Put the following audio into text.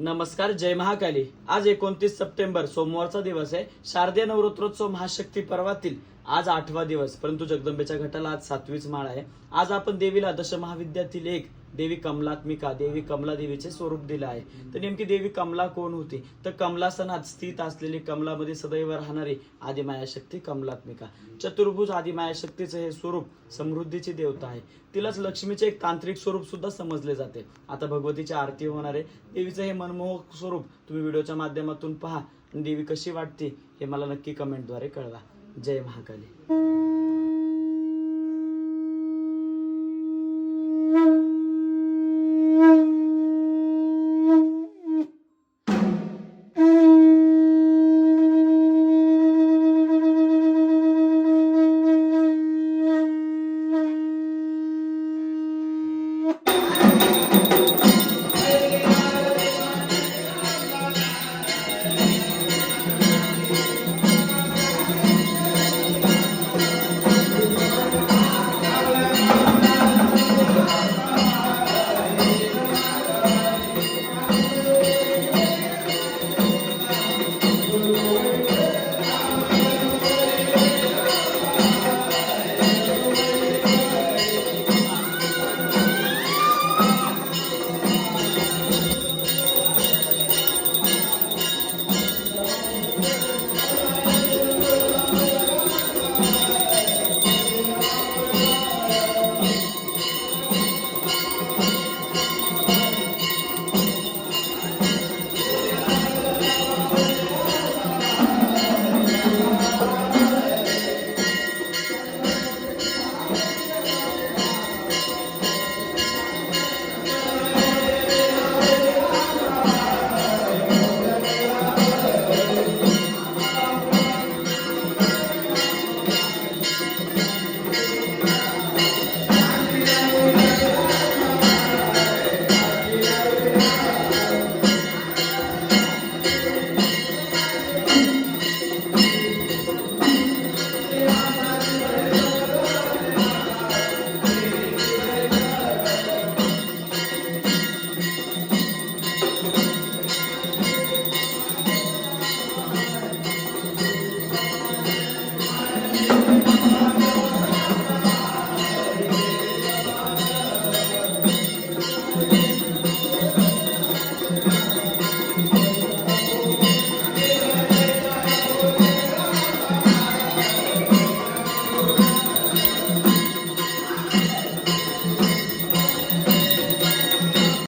नमस्कार जय महाकाली. आज एकोणतीस सप्टेंबर सोमवारचा दिवस आहे. शारदीय नवरात्रोत्सव महाशक्ती पर्वातील आज आठवा दिवस परंतु जगदंबेच्या घटाला आज सातवीच माळ आहे. आज आपण देवीला दशमहाविद्यातील एक देवी कमलात्मिका देवी कमला देवीचे स्वरूप दिलं आहे. तर नेमकी देवी कमला कोण होती? तर कमलासनात स्थित असलेली कमलामध्ये सदैव राहणारी आदिमाया शक्ती कमलात्मिका. चतुर्भुज आदिमाया शक्तीचं हे स्वरूप समृद्धीची देवता आहे. तिलाच लक्ष्मीचे एक तांत्रिक स्वरूप सुद्धा समजले जाते. आता भगवतीची आरती होणार आहे. देवीचं हे मनमोहक स्वरूप तुम्ही व्हिडिओच्या माध्यमातून पहा. देवी कशी वाटते हे मला नक्की कमेंटद्वारे कळवा. जय महाकाली.